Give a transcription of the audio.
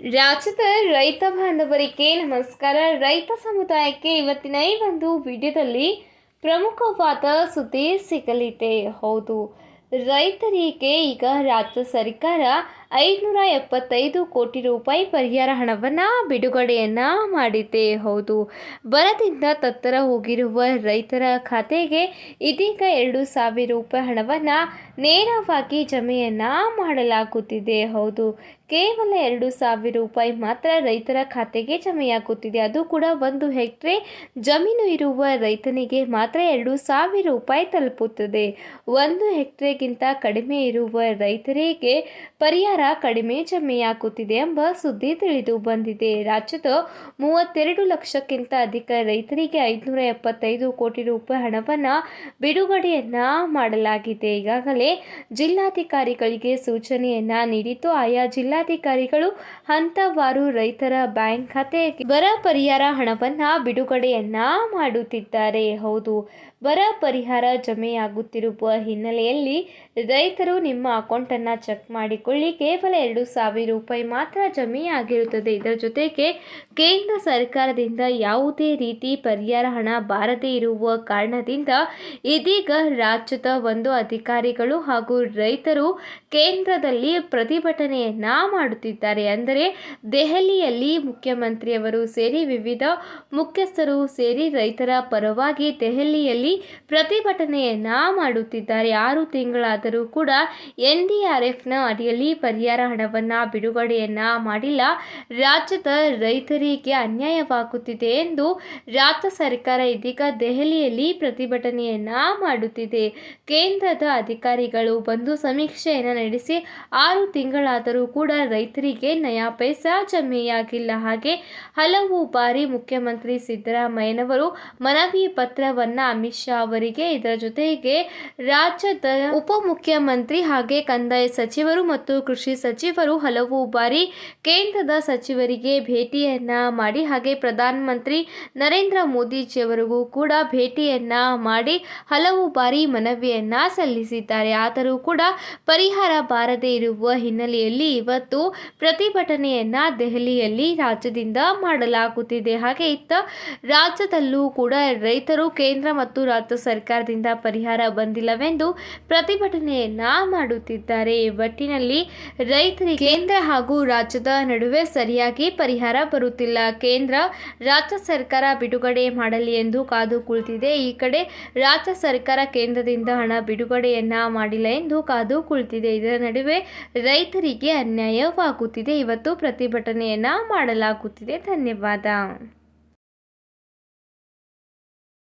ರಾಜ್ಯದ ರೈತ ಬಾಂಧವರಿಗೆ ನಮಸ್ಕಾರ. ರೈತ ಸಮುದಾಯಕ್ಕೆ ಇವತ್ತಿನ ಈ ಒಂದು ವಿಡಿಯೋದಲ್ಲಿ ಪ್ರಮುಖವಾದ ಸುದ್ದಿ ಸಿಗಲಿದೆ. ಹೌದು, ರೈತರಿಗೆ ಈಗ ರಾಜ್ಯ ಸರ್ಕಾರ ಐದುನೂರ ಎಪ್ಪತ್ತೈದು ಕೋಟಿ ರೂಪಾಯಿ ಪರಿಹಾರ ಹಣವನ್ನು ಬಿಡುಗಡೆಯನ್ನು ಮಾಡಿದೆ. ಹೌದು, ಬರದಿಂದ ತತ್ತರ ಹೋಗಿರುವ ರೈತರ ಖಾತೆಗೆ ಇದೀಗ ಎರಡು ಸಾವಿರ ರೂಪಾಯಿ ಹಣವನ್ನು ನೇರವಾಗಿ ಜಮೆಯನ್ನು ಮಾಡಲಾಗುತ್ತಿದೆ. ಹೌದು ಕೇವಲ ಎರಡು ಸಾವಿರ ರೂಪಾಯಿ ಮಾತ್ರ ರೈತರ ಖಾತೆಗೆ ಜಮೆಯಾಗುತ್ತಿದೆ. ಅದು ಕೂಡ ಒಂದು ಹೆಕ್ಟ್ರೆ ಜಮೀನು ಇರುವ ರೈತನಿಗೆ ಮಾತ್ರ ಎರಡು ಸಾವಿರ ರೂಪಾಯಿ ತಲುಪುತ್ತದೆ. ಒಂದು ಹೆಕ್ಟ್ರೆಗಿಂತ ಕಡಿಮೆ ಇರುವ ರೈತರಿಗೆ ಪರಿಹಾರ ಕಡಿಮೆ ಜಮೆಯಾಗುತ್ತಿದೆ ಎಂಬ ಸುದ್ದಿ ತಿಳಿದು ಬಂದಿದೆ. ರಾಜ್ಯದ ಮೂವತ್ತೆರಡು ಲಕ್ಷಕ್ಕಿಂತ ಅಧಿಕ ರೈತರಿಗೆ ಐದುನೂರ ಎಪ್ಪತ್ತೈದು ಕೋಟಿ ರೂಪಾಯಿ ಹಣವನ್ನು ಬಿಡುಗಡೆಯನ್ನ ಮಾಡಲಾಗಿದೆ. ಈಗಾಗಲೇ ಜಿಲ್ಲಾಧಿಕಾರಿಗಳಿಗೆ ಸೂಚನೆಯನ್ನ ನೀಡಿದ್ದು ಆಯಾ ಜಿಲ್ಲಾಧಿಕಾರಿಗಳು ಹಂತವಾರು ರೈತರ ಬ್ಯಾಂಕ್ ಖಾತೆಗೆ ಬರ ಪರಿಹಾರ ಹಣವನ್ನ ಬಿಡುಗಡೆಯನ್ನ ಮಾಡುತ್ತಿದ್ದಾರೆ. ಹೌದು ಬರ ಪರಿಹಾರ ಜಮೆಯಾಗುತ್ತಿರುವ ಹಿನ್ನೆಲೆಯಲ್ಲಿ ರೈತರು ನಿಮ್ಮ ಅಕೌಂಟನ್ನು ಚೆಕ್ ಮಾಡಿಕೊಳ್ಳಿ. ಕೇವಲ ಎರಡು ಸಾವಿರ ರೂಪಾಯಿ ಮಾತ್ರ ಜಮೆಯಾಗಿರುತ್ತದೆ. ಇದರ ಜೊತೆಗೆ ಕೇಂದ್ರ ಸರ್ಕಾರದಿಂದ ಯಾವುದೇ ರೀತಿ ಪರಿಹಾರ ಹಣ ಬಾರದೇ ಇರುವ ಕಾರಣದಿಂದ ಇದೀಗ ರಾಜ್ಯದ ಒಂದು ಅಧಿಕಾರಿಗಳು ಹಾಗೂ ರೈತರು ಕೇಂದ್ರದಲ್ಲಿ ಪ್ರತಿಭಟನೆಯನ್ನ ಮಾಡುತ್ತಿದ್ದಾರೆ. ಅಂದರೆ ದೆಹಲಿಯಲ್ಲಿ ಮುಖ್ಯಮಂತ್ರಿಯವರು ಸೇರಿ ವಿವಿಧ ಮುಖ್ಯಸ್ಥರು ಸೇರಿ ರೈತರ ಪರವಾಗಿ ದೆಹಲಿಯಲ್ಲಿ ಪ್ರತಿಭಟನೆಯನ್ನ ಮಾಡುತ್ತಿದ್ದಾರೆ. ಆರು ತಿಂಗಳಾದರೂ ಕೂಡ ಎನ್ ಡಿ ಆರ್ ಎಫ್ನ ಅಡಿಯಲ್ಲಿ ಪರಿಹಾರ ಹಣವನ್ನ, ಬಿಡುಗಡೆಯನ್ನ ಮಾಡಿಲ್ಲ. ರಾಜ್ಯದ ರೈತರಿಗೆ ಅನ್ಯಾಯವಾಗುತ್ತಿದೆ ಎಂದು ರಾಜ್ಯ ಸರ್ಕಾರ ಇದೀಗ ದೆಹಲಿಯಲ್ಲಿ ಪ್ರತಿಭಟನೆಯನ್ನ ಮಾಡುತ್ತಿದೆ. ಕೇಂದ್ರದ ಅಧಿಕಾರಿಗಳು ಬಂದು ಸಮೀಕ್ಷೆಯನ್ನು ನಡೆಸಿ ಆರು ತಿಂಗಳಾದರೂ ಕೂಡ ರೈತರಿಗೆ ನಯಾ ಪೈಸಾ ಜಮೆಯಾಗಿಲ್ಲ. ಹಾಗೆ ಹಲವು ಬಾರಿ ಮುಖ್ಯಮಂತ್ರಿ ಸಿದ್ದರಾಮಯ್ಯನವರು ಮನವಿ ಪತ್ರವನ್ನ ಅಮಿತ್ ಶಾ ಅವರಿಗೆ ಇದರ ಜೊತೆಗೆ ರಾಜ್ಯದ ಉಪಮುಖ್ಯಮಂತ್ರಿ ಹಾಗೆ ಕಂದಾಯ ಸಚಿವರು ಮತ್ತು ಕೃಷಿ ಸಚಿವರು ಹಲವು ಬಾರಿ ಕೇಂದ್ರದ ಸಚಿವರಿಗೆ ಭೇಟಿಯನ್ನ ಮಾಡಿ ಹಾಗೆ ಪ್ರಧಾನಮಂತ್ರಿ ನರೇಂದ್ರ ಮೋದಿಜಿಯವರಿಗೂ ಕೂಡ ಭೇಟಿಯನ್ನ ಮಾಡಿ ಹಲವು ಬಾರಿ ಮನವಿಯನ್ನ ಸಲ್ಲಿಸಿದ್ದಾರೆ. ಆದರೂ ಕೂಡ ಪರಿಹಾರ ಬಾರದೇ ಇರುವ ಹಿನ್ನೆಲೆಯಲ್ಲಿ ಇವತ್ತು ಪ್ರತಿಭಟನೆಯನ್ನ ದೆಹಲಿಯಲ್ಲಿ ರಾಜ್ಯದಿಂದ ಮಾಡಲಾಗುತ್ತಿದೆ. ಹಾಗೆ ಇತ್ತ ರಾಜ್ಯದಲ್ಲೂ ಕೂಡ ರೈತರು ಕೇಂದ್ರ ಮತ್ತು ರಾಜ್ಯ ಸರ್ಕಾರದಿಂದ ಪರಿಹಾರ ಬಂದಿಲ್ಲವೆಂದು ಪ್ರತಿಭಟನೆಯನ್ನ ಮಾಡುತ್ತಿದ್ದಾರೆ. ಒಟ್ಟಿನಲ್ಲಿ ರೈತರಿಗೆ ಕೇಂದ್ರ ಹಾಗೂ ರಾಜ್ಯದ ನಡುವೆ ಸರಿಯಾಗಿ ಪರಿಹಾರ ಬರುತ್ತಿಲ್ಲ. ಕೇಂದ್ರ, ರಾಜ್ಯ ಸರ್ಕಾರ ಬಿಡುಗಡೆ ಮಾಡಲಿ ಎಂದು ಕಾದು ಕುಳಿತಿದೆ. ಈ ಕಡೆ ರಾಜ್ಯ ಸರ್ಕಾರ ಕೇಂದ್ರದಿಂದ ಹಣ ಬಿಡುಗಡೆಯನ್ನ ಮಾಡಿಲ್ಲ ಎಂದು ಕಾದು ಕುಳಿತಿದೆ. ಇದರ ನಡುವೆ ರೈತರಿಗೆ ಅನ್ಯಾಯವಾಗುತ್ತಿದೆ. ಇವತ್ತು ಪ್ರತಿಭಟನೆಯನ್ನ ಮಾಡಲಾಗುತ್ತಿದೆ. ಧನ್ಯವಾದ.